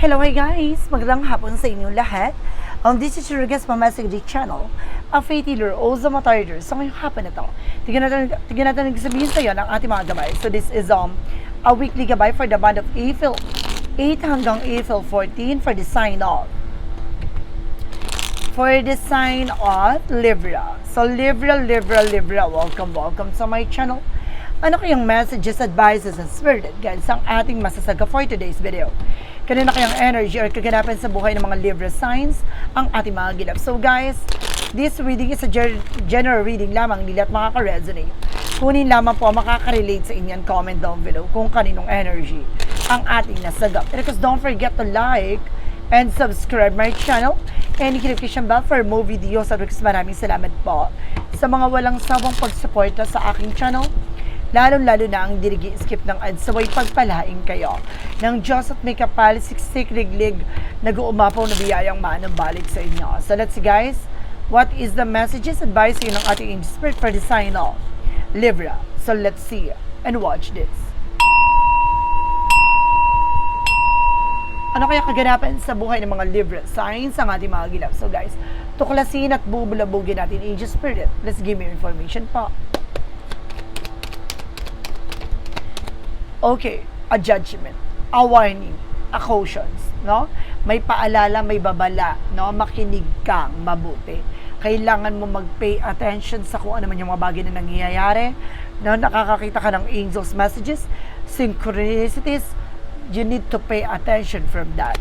Hello, hi guys! Magandang hapon sa inyo lahat. Um, this is your guest Mama Sigrid channel, a faith healer, also matarder. So ngayong hapon na to, tignan natin, tignan natin ang sabihin sa ng ating mga gabay. So this is um, a weekly gabay for the month of April 8 hanggang April 14 for the sign off. For the sign of Libra. So Libra, Libra, Libra, welcome, welcome sa my channel. Ano kayang messages, advices, and spirit guides ang ating masasaga for today's video? Kanina kayang energy or kaganapan sa buhay ng mga Libra signs ang ating mga gilap. So guys, this reading is a general reading lamang, hindi lahat makaka-resonate. Kunin lamang po makaka-relate sa inyan, comment down below kung kaninong energy ang ating nasagap. Because don't forget to like and subscribe my channel and notification bell for more videos at maraming salamat po sa mga walang sawang pagsuporta sa aking channel lalong-lalo na ang dirigi skip ng ads saway pagpalaing kayo ng Diyos at may kapalisiksik liglig nag-uumapaw na biyayang balik sa inyo. So let's see guys, what is the messages advice ng ating angel spirit for the sign of Libra? So let's see and watch this. Ano kaya kaganapan sa buhay ng mga Libra signs ang ating mga gilap? So guys, tuklasin at bubulabugin natin angel spirit. Let's give me information po. Okay, a judgment, a warning, a cautions, no? May paalala, may babala, no? Makinig kang mabuti. Kailangan mo mag-pay attention sa kung ano man yung mga bagay na nangyayari, no? Nakakakita ka ng angels messages, synchronicities, you need to pay attention from that.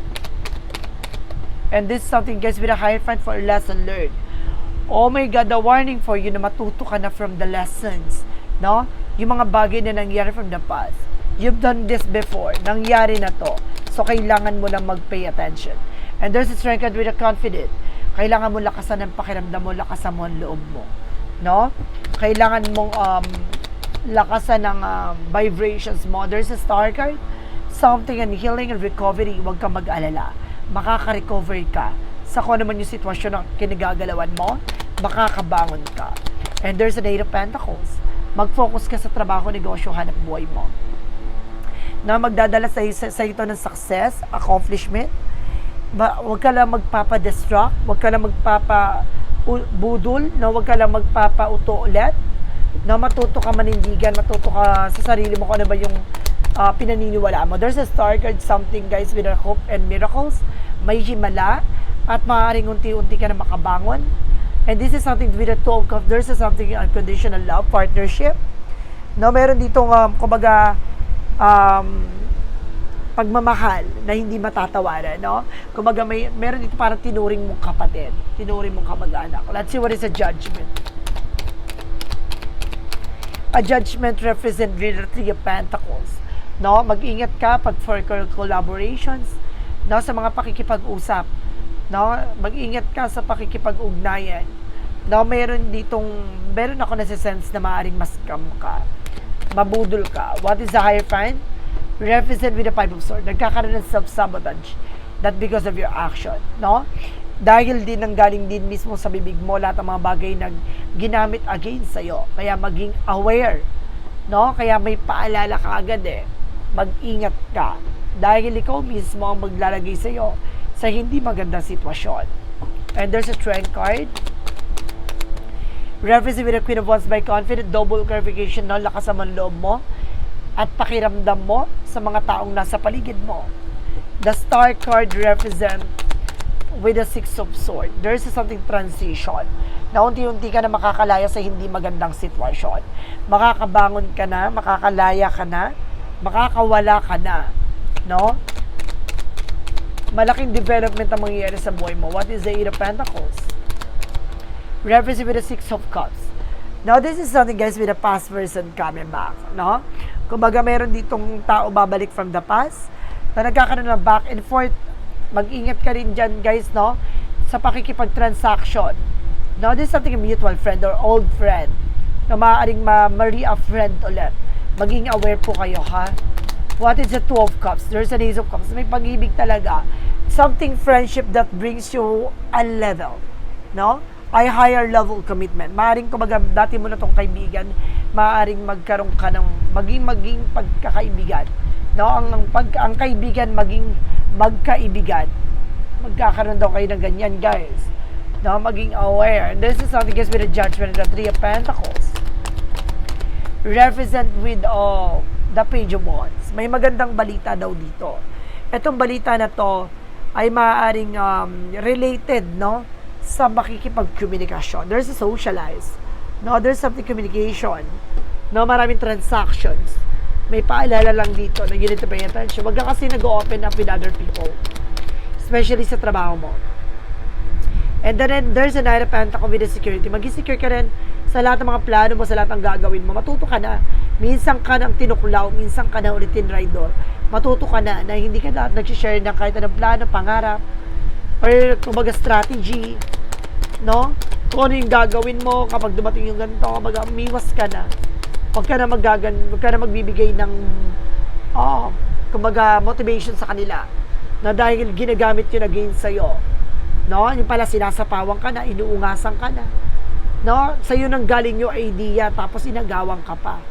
And this is something guys with a higher friend for a lesson learned. Oh my God, the warning for you na matuto ka na from the lessons. No? Yung mga bagay na nangyari from the past. You've done this before. Nangyari na to. So, kailangan mo lang mag-pay attention. And there's a strength with a confident. Kailangan mo lakasan ng pakiramdam mo, lakasan mo ang loob mo. No? Kailangan mong um, lakasan ng um, vibrations mo. There's a star card. Something and healing and recovery. Huwag kang mag-alala. Makaka-recover ka sa kung ano man yung sitwasyon na kinagagalawan mo, makakabangon ka. And there's an Eight of Pentacles. Mag-focus ka sa trabaho, negosyo, hanap buhay mo. Na magdadala sa, sa, sa ito ng success, accomplishment. Ba, huwag ka lang magpapa-destruct, huwag ka lang magpapa u- budol, no? huwag ka lang magpapa-uto ulit. Na matuto ka manindigan, matuto ka sa sarili mo kung ano ba yung uh, pinaniniwala mo. There's a star card, something guys with a hope and miracles. May himala at maaaring unti-unti ka na makabangon. And this is something with a two of cups. There's a something unconditional love, partnership. No, meron ditong, um, kumbaga, um, pagmamahal na hindi matatawaran, no? Kumbaga, may, meron dito para tinuring mong kapatid, tinuring mong kamag-anak. Let's see what is a judgment. A judgment represent the Three of Pentacles. No, mag-ingat ka pag for collaborations, no, sa mga pakikipag-usap. No, mag-ingat ka sa pakikipag-ugnayan. No, meron ditong meron ako na sense na maaring mascam ka. Mabudol ka. What is the higher friend? Represent with the five of swords. Nagkakaroon ng self-sabotage. That because of your action. No? Dahil din ang galing din mismo sa bibig mo lahat ng mga bagay na ginamit against sa'yo. Kaya maging aware. No? Kaya may paalala ka agad eh. Mag-ingat ka. Dahil ikaw mismo ang maglalagay sa'yo sa hindi magandang sitwasyon. And there's a strength card. Reference with the Queen of Wands by confident, double clarification na lakas ang loob mo at pakiramdam mo sa mga taong nasa paligid mo. The star card represent with the six of sword. There's something transition na unti-unti ka na makakalaya sa hindi magandang sitwasyon. Makakabangon ka na, makakalaya ka na, makakawala ka na. No? Malaking development ang mangyayari sa buhay mo. What is the Eight of Pentacles? Reference with the Six of Cups. Now, this is something guys with a past person coming back, no? Kumbaga, meron ditong tao babalik from the past na nagkakaroon ng back and forth. Mag-ingat ka rin dyan, guys, no? Sa pakikipag-transaction. No, this is something a mutual friend or old friend na maaaring ma-marry a friend ulit. Maging aware po kayo, ha? What is the Two of Cups? There's an Ace of Cups. May pag-ibig talaga. Something friendship that brings you a level. No? Ay higher level commitment. Maaring kumbaga dati mo na tong kaibigan, maaring magkaroon ka ng maging maging pagkakaibigan. No, ang ang pag ang kaibigan maging magkaibigan. Magkakaroon daw kayo ng ganyan, guys. No, maging aware. This is something guys with the judgment of the Three of Pentacles. Represent with uh, the Page of Wands. May magandang balita daw dito. Itong balita na to ay maaaring um, related, no? Sa makikipagkomunikasyon. There's a socialize. No, there's something communication. No, maraming transactions. May paalala lang dito na you need to pay attention. Huwag ka kasi nag-open up with other people. Especially sa trabaho mo. And then, there's a Knight of Pentacles with the security. Maging secure ka rin sa lahat ng mga plano mo, sa lahat ng gagawin mo. Matuto ka na. Minsan ka nang tinuklaw, minsan ka na ulit tinraidor. Matuto ka na na hindi ka na nag-share ng kahit anong plano, pangarap, or kumbaga strategy, no? Kung ano yung gagawin mo kapag dumating yung ganito, kumbaga umiwas ka na. Huwag ka na maggagan, huwag ka na magbibigay ng, oh, kumbaga motivation sa kanila na dahil ginagamit yun against sa'yo. No? Yung pala sinasapawan ka na, inuungasan ka na. No? Sa'yo nang galing yung idea, tapos inagawang ka pa.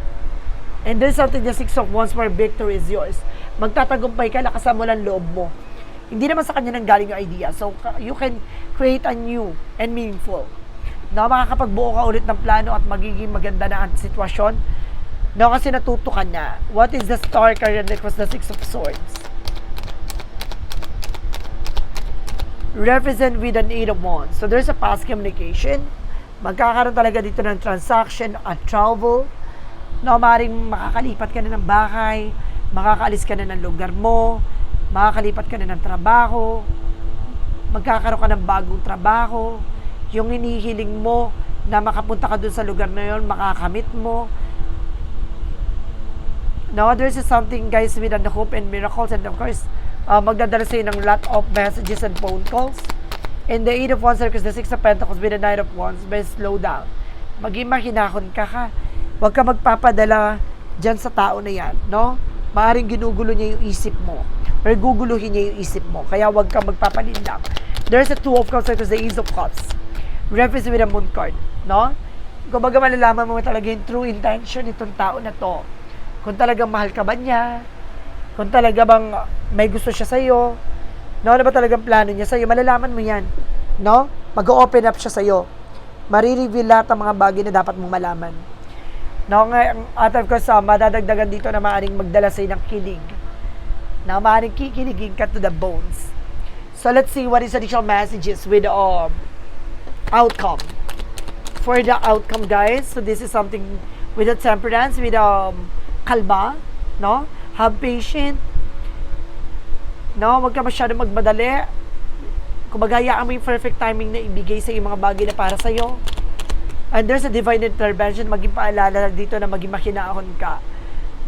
And then something the six of wands where victory is yours. Magtatagumpay ka, lakasan mo lang loob mo. Hindi naman sa kanya nang galing yung idea. So, you can create a new and meaningful. No, makakapagbuo ka ulit ng plano at magiging maganda na ang sitwasyon. No, kasi natuto ka na. What is the star card and across the six of swords? represent with an eight of wands. So there's a past communication. Magkakaroon talaga dito ng transaction at travel. No, maaaring makakalipat ka na ng bahay, makakaalis ka na ng lugar mo, makakalipat ka na ng trabaho, magkakaroon ka ng bagong trabaho, yung hinihiling mo na makapunta ka dun sa lugar na yon, makakamit mo. No, there's something guys with the hope and miracles and of course, uh, magdadala sa'yo ng lot of messages and phone calls. In the Eight of Wands, because the Six of Pentacles with the Nine of Wands, may slow down. Maging mahinahon ka ka. Huwag ka magpapadala dyan sa tao na yan, no? Maaring ginugulo niya yung isip mo. Or guguluhin niya yung isip mo. Kaya huwag ka magpapalinlang. There's a Two of Cups, because the Ace of Cups. Reference with a Moon card, no? Kung baga malalaman mo talaga yung true intention nitong tao na to. Kung talagang mahal ka ba niya, kung talaga bang may gusto siya sa'yo, no, ano ba talagang plano niya sa'yo, malalaman mo yan, no? Mag-open up siya sa'yo. Marireveal lahat ng mga bagay na dapat mong malaman. No, nga, at of course, uh, madadagdagan dito na maaaring magdala sa'yo ng kilig. Na maaaring kikiligin ka to the bones. So, let's see what is additional messages with um, outcome. For the outcome, guys, so this is something with the temperance, with um, kalma, no? Have patience. No, wag ka masyado magmadali. Kung magayaan mo yung perfect timing na ibigay sa yung mga bagay na para sa'yo. And there's a divine intervention, maging paalala dito na maging makinahon ka.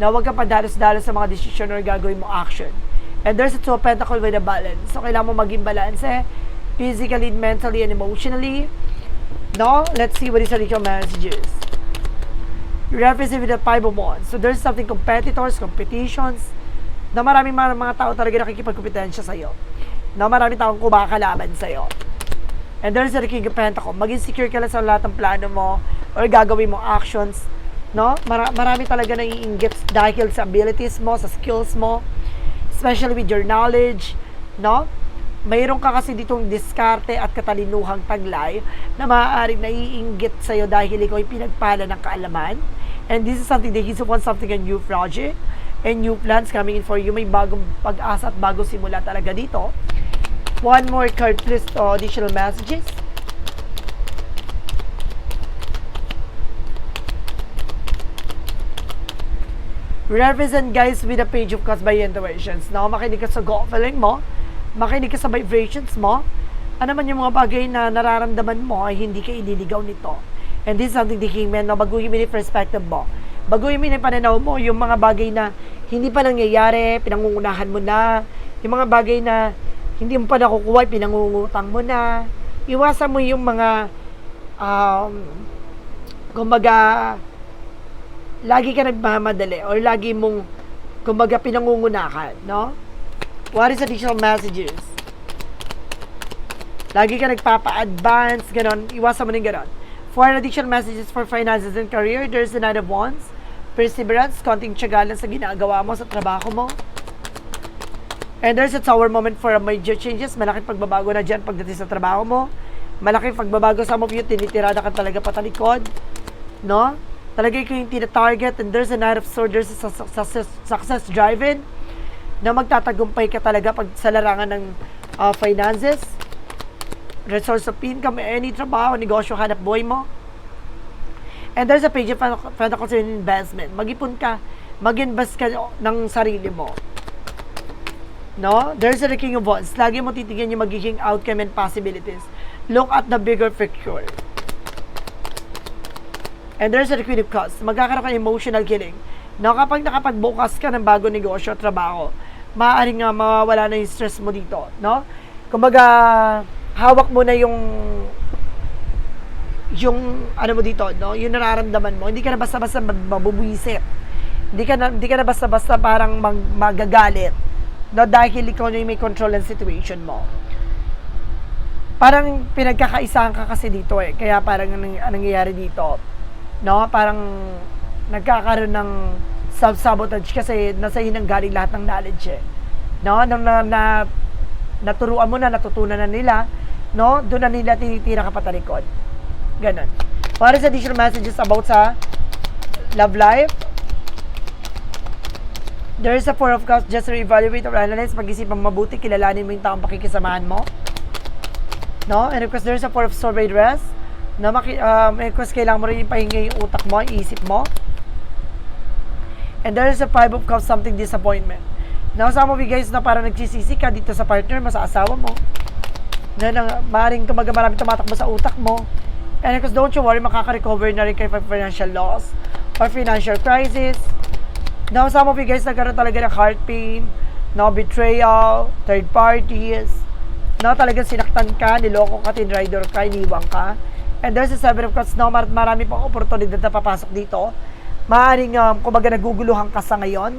Na huwag ka padalos-dalos sa mga desisyon or gagawin mo action. And there's a two pentacle with a balance. So, kailangan mo maging balance eh. Physically, mentally, and emotionally. No? Let's see what is the messages represent with the five of wands. So there's something competitors, competitions, na maraming mga, mga tao talaga nakikipagkompetensya sa'yo. Na maraming taong kumakalaban sa'yo. And there's the King of Pentacles. Maging secure ka lang sa lahat ng plano mo or gagawin mo actions. No? Mara- marami talaga naiinggit dahil sa abilities mo, sa skills mo, especially with your knowledge, no? Mayroon ka kasi ditong diskarte at katalinuhang taglay na maaaring naiinggit sa'yo dahil ikaw ay pinagpala ng kaalaman And this is something that He's want something a new project and new plans coming in for you. May bagong pag-asa at bagong simula talaga dito. One more card please to additional messages. Represent guys with a page of cuts by intuitions. Now, makinig ka sa gut feeling mo, makinig ka sa vibrations mo, ano man yung mga bagay na nararamdaman mo ay hindi ka ililigaw nito. And this is something the king man, no, baguhin mo yung perspective mo. Baguhin mo yung pananaw mo, yung mga bagay na hindi pa nangyayari, pinangungunahan mo na, yung mga bagay na hindi mo pa nakukuha, pinangungutang mo na. Iwasan mo yung mga, um, kumbaga, lagi ka nagmamadali or lagi mong, kumbaga, pinangungunahan, no? What is additional messages? Lagi ka nagpapa-advance, ganon. Iwasan mo ng ganon. For additional messages for finances and career, there's the Nine of Wands. Perseverance, konting tiyaga lang sa ginagawa mo, sa trabaho mo. And there's a tower moment for major changes. Malaking pagbabago na dyan pagdating sa trabaho mo. Malaking pagbabago sa of you, tinitirada ka talaga patalikod. No? Talaga ikaw yung tina-target and there's a night of sword, there's a su- success, success driven na magtatagumpay ka talaga pag sa larangan ng uh, finances, resource of income, any trabaho, negosyo, hanap buhay mo. And there's a page of Pentacles in investment. Mag-ipon ka, mag-invest ka ng sarili mo. No? There's a King of Wands. Lagi mo titigyan yung magiging outcome and possibilities. Look at the bigger picture. And there's a of Cups. Magkakaroon ka emotional killing. No, kapag nakapagbukas ka ng bago negosyo, trabaho, maaaring nga mawawala na yung stress mo dito. No? Kumbaga, hawak mo na yung yung ano mo dito, no? Yung nararamdaman mo. Hindi ka na basta-basta mabubuisit. Hindi ka na hindi ka na basta-basta parang mag, magagalit. No, dahil ikaw na yung may control ng situation mo. Parang pinagkakaisahan ka kasi dito eh. Kaya parang anong, anong nangyayari dito. No? Parang nagkakaroon ng self-sabotage kasi nasa inang galing lahat ng knowledge eh. No? Nung na, na, naturuan mo na, natutunan na nila, no? Doon na nila tinitira ka patalikod. Ganon. What is additional messages about sa love life? There is a four of cups, just re-evaluate or analyze, pag-isipan mabuti, kilalanin mo yung taong pakikisamahan mo. No? And of course, there's a four of survey rest. Na maki, um, course, kailangan mo rin ipahinga yung utak mo, yung isip mo. And there is a five of cups, something disappointment. Now, some of you guys na parang nagsisisi ka dito sa partner mo, sa asawa mo. Na, na maaaring kumaga marami tumatakbo sa utak mo. And of course, don't you worry, makaka-recover na rin kayo from financial loss or financial crisis. Now, some of you guys nagkaroon talaga ng heart pain, no, betrayal, third parties, no, talagang sinaktan ka, niloko ka, tinrider ka, iniwang ka. And there's a seven of cups, no, mar- marami pang oportunidad na papasok dito. Maaaring, um, kumbaga, naguguluhan ka sa ngayon.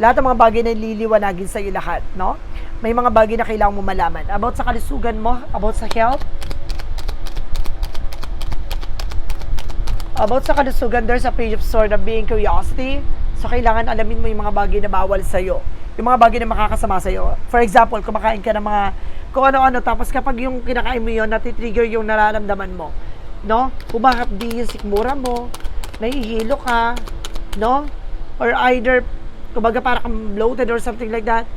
Lahat ng mga bagay na liliwanagin sa iyo lahat, no? May mga bagay na kailangan mo malaman. About sa kalusugan mo, about sa health, About sa kalusugan, there's a page of sword of being curiosity. So, kailangan alamin mo yung mga bagay na bawal sa'yo. Yung mga bagay na makakasama sa'yo. For example, kumakain ka ng mga kung ano-ano, tapos kapag yung kinakain mo yun, natitrigger yung nararamdaman mo. No? Humahapdi yung sikmura mo, nahihilo ka, no? Or either, kumbaga parang kang bloated or something like that.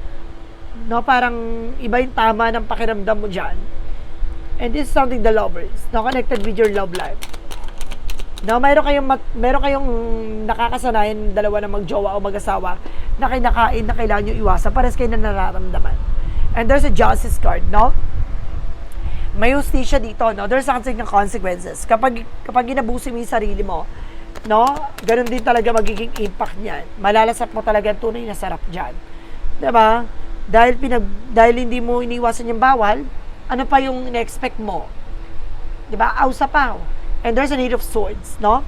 No? Parang iba yung tama ng pakiramdam mo dyan. And this is something the lovers, no? Connected with your love life. No, mayroon kayong mag, mayroon kayong nakakasanayan dalawa na magjowa o mag-asawa na kinakain na kailangan nyo iwasan para sa kayo na nararamdaman. And there's a justice card, no? May hustisya dito, no? There's something ng consequences. Kapag, kapag ginabusi mo yung sarili mo, no? Ganun din talaga magiging impact niyan. Malalasap mo talaga ang tunay na sarap dyan. ba? Dahil, pinag, dahil hindi mo iniwasan yung bawal, ano pa yung in-expect mo? ba? Ausa pa. And there's a need of swords, no?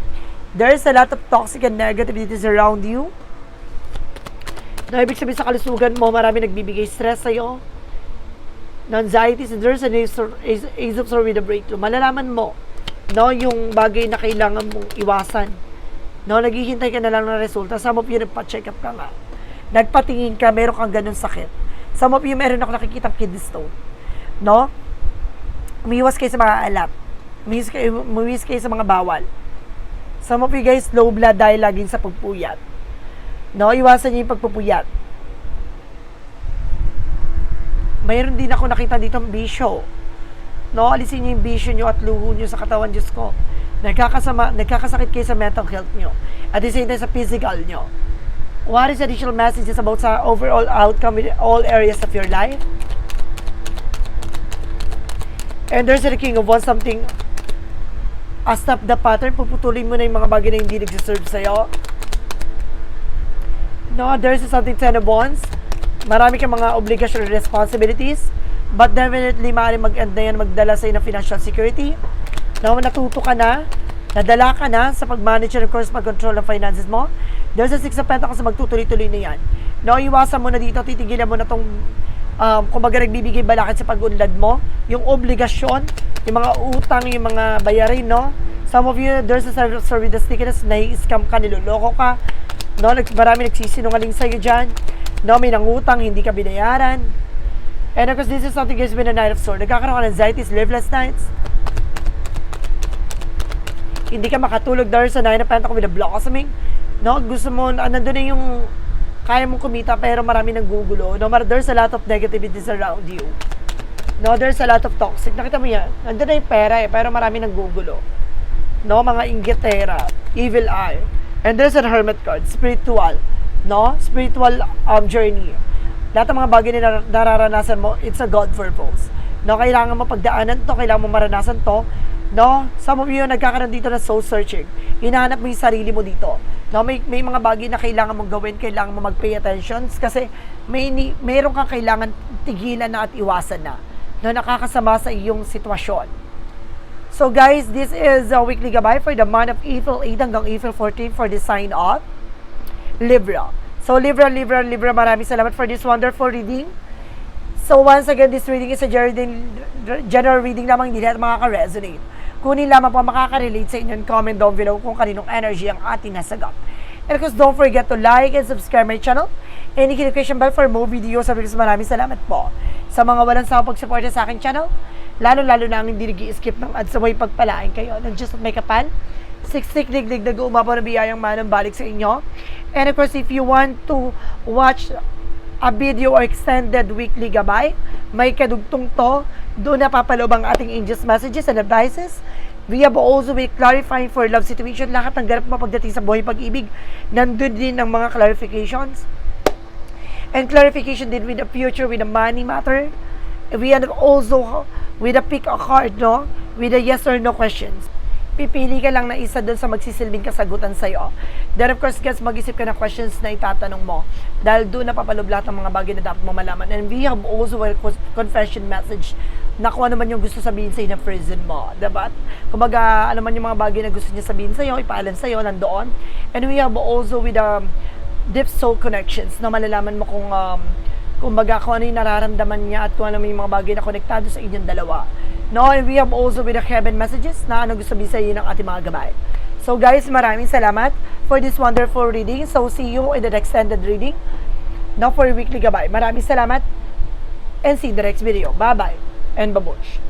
There's a lot of toxic and negativities around you. Na ibig sabihin sa kalusugan mo, marami nagbibigay stress sa'yo. No anxieties, and there's an ace of, sword with a breakthrough. Malalaman mo, no, yung bagay na kailangan mong iwasan. No, naghihintay ka na lang ng resulta. Some of you nagpa-check up ka nga. Nagpatingin ka, meron kang ganun sakit. Some of you, meron ako nakikitang kidney stone. No? Umiwas kayo sa mga alat Umiwas kayo, umiwas kayo sa mga bawal. Some of you guys, low blood dahil laging sa pagpuyat. No, iwasan niyo yung pagpupuyat. Mayroon din ako nakita dito ang bisyo. No, alisin niyo yung bisyo niyo at luho niyo sa katawan, Diyos ko. Nagkakasama, nagkakasakit kayo sa mental health niyo. At the same time sa physical niyo. What is additional messages about sa overall outcome in all areas of your life? And there's the King of Wands, something a stop the pattern, puputulin mo na yung mga bagay na hindi nagsiserve sa'yo. No, there's something Ten of Wands. Marami kang mga obligation and responsibilities. But definitely, maaaring mag-end na yan magdala sa'yo ng financial security. No, natuto ka na. Nadala ka na sa pag-manage and of course pag-control ng finances mo. There's a Six of Pentacles na magtutuloy-tuloy na yan. No, iwasan mo na dito, titigilan mo na tong um, kumbaga nagbibigay balakid sa pag-unlad mo, yung obligasyon, yung mga utang, yung mga bayarin, no? Some of you, there's a service with the stickiness, nai-scam ka, niloloko ka, no? Marami nagsisinungaling sa'yo dyan, No, may nangutang, hindi ka binayaran. And of course, this is something guys been a night of sore. Nagkakaroon ka ng anxiety, sleepless nights. Hindi ka makatulog dahil sa nine of pentacles with a blossoming. No, gusto mo, ah, nandun na yung kaya mong kumita pero marami nang gugulo. No, there's a lot of negativities around you. No, there's a lot of toxic. Nakita mo yan? Nandun na yung pera eh, pero marami nang gugulo. No, mga inggitera, evil eye. And there's a hermit card, spiritual. No, spiritual um, journey. Lahat ng mga bagay na nar- nararanasan mo, it's a God purpose. No, kailangan mo pagdaanan to, kailangan mo maranasan to. No, some of you nagkakaroon dito na soul searching. Hinahanap mo yung sarili mo dito. No, may, may mga bagay na kailangan mong gawin, kailangan mo mag-pay attention kasi may ni, meron kang kailangan tigilan na at iwasan na. No, nakakasama sa iyong sitwasyon. So guys, this is a weekly gabay for the month of April 8 hanggang April 14 for the sign of Libra. So Libra, Libra, Libra, maraming salamat for this wonderful reading. So once again, this reading is a general, reading lamang, hindi lahat makaka-resonate. Kunin lamang po makaka-relate sa inyo and comment down below kung kaninong energy ang ating nasagot. And of course, don't forget to like and subscribe my channel. And hit the notification bell for more videos. Sabi ko maraming salamat po sa mga walang sawang pagsuporta sa aking channel. Lalo-lalo na ang hindi nag-skip ng ads sa way pagpalain kayo ng Just Make a Pan. Siksik digdig dag umapaw na biyayang manang balik sa inyo. And of course, if you want to watch a video or extended weekly gabay, may kadugtong to. Doon napapaloob ang ating angels messages and advices. We have also be clarifying for love situation. Lahat ng ganap mo pagdating sa buhay pag-ibig, nandun din ang mga clarifications. And clarification din with the future, with the money matter. We have also with a pick a card, no? With a yes or no questions. Pipili ka lang na isa doon sa magsisilbing kasagutan sa'yo. Then of course, guys, mag-isip ka ng questions na itatanong mo. Dahil doon napapalob lahat ng mga bagay na dapat mo malaman. And we have also a confession message na kung ano man yung gusto sabihin sa'yo ng prison mo. Diba? Kumbaga, ano man yung mga bagay na gusto niya sabihin sa'yo, ipaalam sa'yo, nandoon. And we have also with um, deep soul connections na malalaman mo kung um, kumbaga kung ano yung nararamdaman niya at kung ano yung mga bagay na konektado sa inyong dalawa. No, and we have also with the heaven messages na ano gusto sabihin ng ating mga gabay. So guys, maraming salamat for this wonderful reading. So see you in the extended reading. No, for weekly gabay. Maraming salamat and see the next video. Bye-bye and babush.